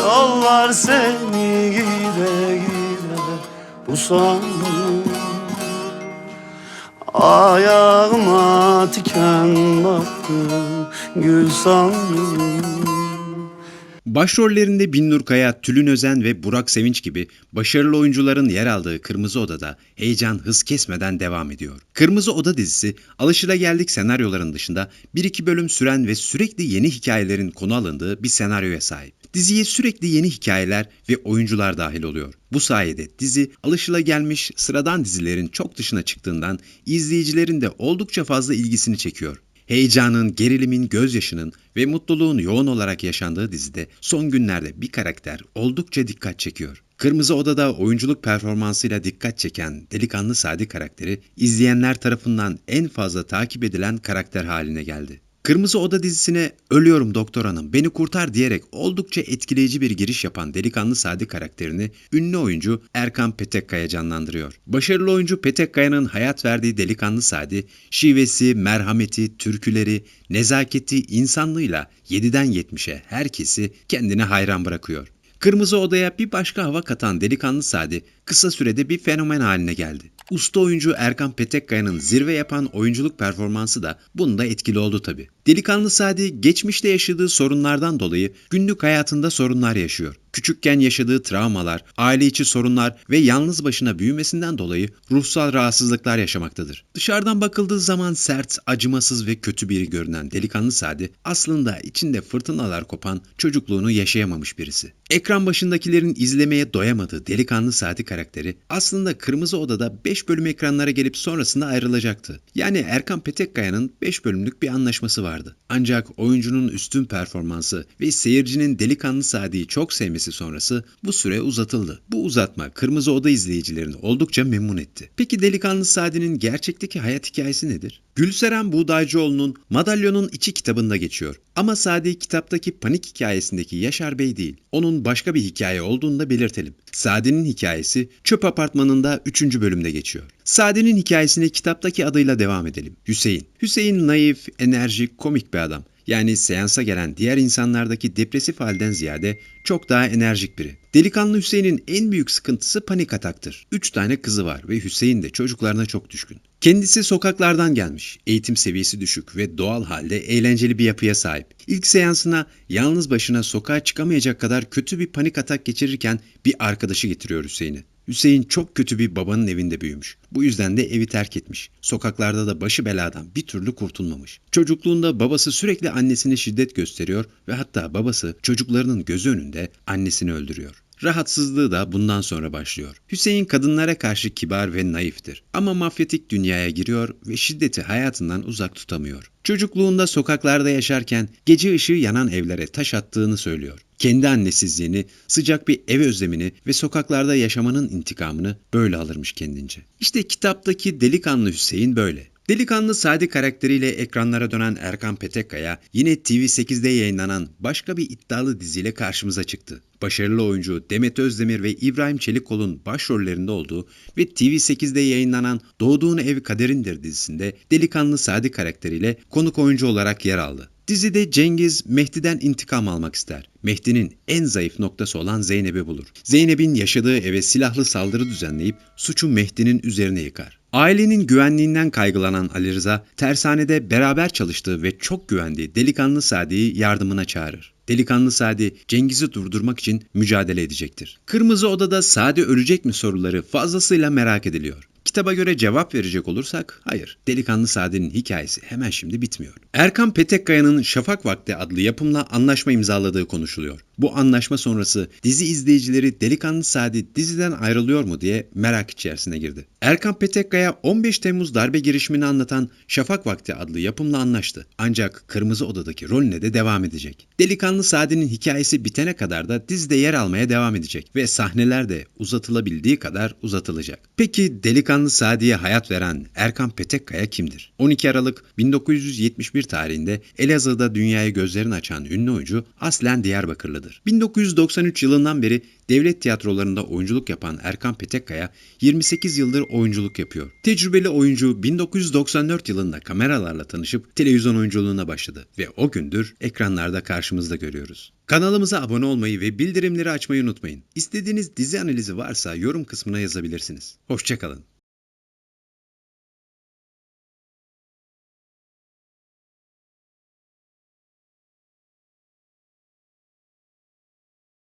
Yollar seni gide gide bu sandım Ayağıma tiken battı gül sandım Başrollerinde Binnur Kaya, Tülin Özen ve Burak Sevinç gibi başarılı oyuncuların yer aldığı Kırmızı Oda'da heyecan hız kesmeden devam ediyor. Kırmızı Oda dizisi alışılageldik senaryoların dışında bir iki bölüm süren ve sürekli yeni hikayelerin konu alındığı bir senaryoya sahip. Diziye sürekli yeni hikayeler ve oyuncular dahil oluyor. Bu sayede dizi alışılagelmiş sıradan dizilerin çok dışına çıktığından izleyicilerin de oldukça fazla ilgisini çekiyor. Heyecanın, gerilimin, gözyaşının ve mutluluğun yoğun olarak yaşandığı dizide son günlerde bir karakter oldukça dikkat çekiyor. Kırmızı Oda'da oyunculuk performansıyla dikkat çeken delikanlı Sadi karakteri izleyenler tarafından en fazla takip edilen karakter haline geldi. Kırmızı Oda dizisine Ölüyorum Doktor Hanım beni kurtar diyerek oldukça etkileyici bir giriş yapan delikanlı Sadi karakterini ünlü oyuncu Erkan Petekkaya canlandırıyor. Başarılı oyuncu Petekkaya'nın hayat verdiği delikanlı Sadi, şivesi, merhameti, türküleri, nezaketi, insanlığıyla 7'den 70'e herkesi kendine hayran bırakıyor. Kırmızı Oda'ya bir başka hava katan delikanlı Sadi kısa sürede bir fenomen haline geldi. Usta oyuncu Erkan Petekkaya'nın zirve yapan oyunculuk performansı da bunda etkili oldu tabi. Delikanlı Sadi geçmişte yaşadığı sorunlardan dolayı günlük hayatında sorunlar yaşıyor. Küçükken yaşadığı travmalar, aile içi sorunlar ve yalnız başına büyümesinden dolayı ruhsal rahatsızlıklar yaşamaktadır. Dışarıdan bakıldığı zaman sert, acımasız ve kötü biri görünen delikanlı Sadi aslında içinde fırtınalar kopan çocukluğunu yaşayamamış birisi. Ekran başındakilerin izlemeye doyamadığı delikanlı Sadi karakteri aslında Kırmızı Oda'da 5 bölüm ekranlara gelip sonrasında ayrılacaktı. Yani Erkan Petekkaya'nın 5 bölümlük bir anlaşması vardı. Ancak oyuncunun üstün performansı ve seyircinin delikanlı Sadi'yi çok sevmesi sonrası bu süre uzatıldı. Bu uzatma Kırmızı Oda izleyicilerini oldukça memnun etti. Peki delikanlı Sadi'nin gerçekteki hayat hikayesi nedir? Gülseren Buğdaycıoğlu'nun Madalyonun İçi kitabında geçiyor. Ama Sadi kitaptaki panik hikayesindeki Yaşar Bey değil. Onun başka bir hikaye olduğunu da belirtelim. Sadi'nin hikayesi Çöp Apartmanı'nda 3. bölümde geçiyor. Sadi'nin hikayesine kitaptaki adıyla devam edelim. Hüseyin. Hüseyin naif, enerjik, komik bir adam. Yani seansa gelen diğer insanlardaki depresif halden ziyade çok daha enerjik biri. Delikanlı Hüseyin'in en büyük sıkıntısı panik ataktır. Üç tane kızı var ve Hüseyin de çocuklarına çok düşkün. Kendisi sokaklardan gelmiş, eğitim seviyesi düşük ve doğal halde eğlenceli bir yapıya sahip. İlk seansına yalnız başına sokağa çıkamayacak kadar kötü bir panik atak geçirirken bir arkadaşı getiriyor Hüseyin'i. Hüseyin çok kötü bir babanın evinde büyümüş. Bu yüzden de evi terk etmiş. Sokaklarda da başı beladan bir türlü kurtulmamış. Çocukluğunda babası sürekli annesine şiddet gösteriyor ve hatta babası çocuklarının gözü önünde annesini öldürüyor. Rahatsızlığı da bundan sonra başlıyor. Hüseyin kadınlara karşı kibar ve naiftir. Ama mafyatik dünyaya giriyor ve şiddeti hayatından uzak tutamıyor. Çocukluğunda sokaklarda yaşarken gece ışığı yanan evlere taş attığını söylüyor. Kendi annesizliğini, sıcak bir ev özlemini ve sokaklarda yaşamanın intikamını böyle alırmış kendince. İşte kitaptaki delikanlı Hüseyin böyle. Delikanlı Sadi karakteriyle ekranlara dönen Erkan Petekkaya yine TV8'de yayınlanan başka bir iddialı diziyle karşımıza çıktı. Başarılı oyuncu Demet Özdemir ve İbrahim Çelikkol'un başrollerinde olduğu ve TV8'de yayınlanan Doğduğun Ev Kaderindir dizisinde Delikanlı Sadi karakteriyle konuk oyuncu olarak yer aldı. Dizide Cengiz Mehdi'den intikam almak ister. Mehdi'nin en zayıf noktası olan Zeynep'i bulur. Zeynep'in yaşadığı eve silahlı saldırı düzenleyip suçu Mehdi'nin üzerine yıkar. Ailenin güvenliğinden kaygılanan Ali Rıza, tersanede beraber çalıştığı ve çok güvendiği delikanlı Sadi'yi yardımına çağırır. Delikanlı Sadi Cengiz'i durdurmak için mücadele edecektir. Kırmızı Oda'da Sadi ölecek mi soruları fazlasıyla merak ediliyor. Kitaba göre cevap verecek olursak hayır. Delikanlı Sadi'nin hikayesi hemen şimdi bitmiyor. Erkan Petekkaya'nın Şafak Vakti adlı yapımla anlaşma imzaladığı konuşuluyor. Bu anlaşma sonrası dizi izleyicileri Delikanlı Sadi diziden ayrılıyor mu diye merak içerisine girdi. Erkan Petekkaya 15 Temmuz darbe girişimini anlatan Şafak Vakti adlı yapımla anlaştı. Ancak Kırmızı Oda'daki rolüne de devam edecek. Delikanlı Sadi'nin hikayesi bitene kadar da dizide yer almaya devam edecek ve sahneler de uzatılabildiği kadar uzatılacak. Peki Delikanlı Sadi'ye hayat veren Erkan Petekkaya kimdir? 12 Aralık 1971 tarihinde Elazığ'da dünyaya gözlerini açan ünlü oyuncu aslen Diyarbakırlıdır. İddialıdır. 1993 yılından beri devlet tiyatrolarında oyunculuk yapan Erkan Petekkaya 28 yıldır oyunculuk yapıyor. Tecrübeli oyuncu 1994 yılında kameralarla tanışıp televizyon oyunculuğuna başladı ve o gündür ekranlarda karşımızda görüyoruz. Kanalımıza abone olmayı ve bildirimleri açmayı unutmayın. İstediğiniz dizi analizi varsa yorum kısmına yazabilirsiniz. Hoşçakalın.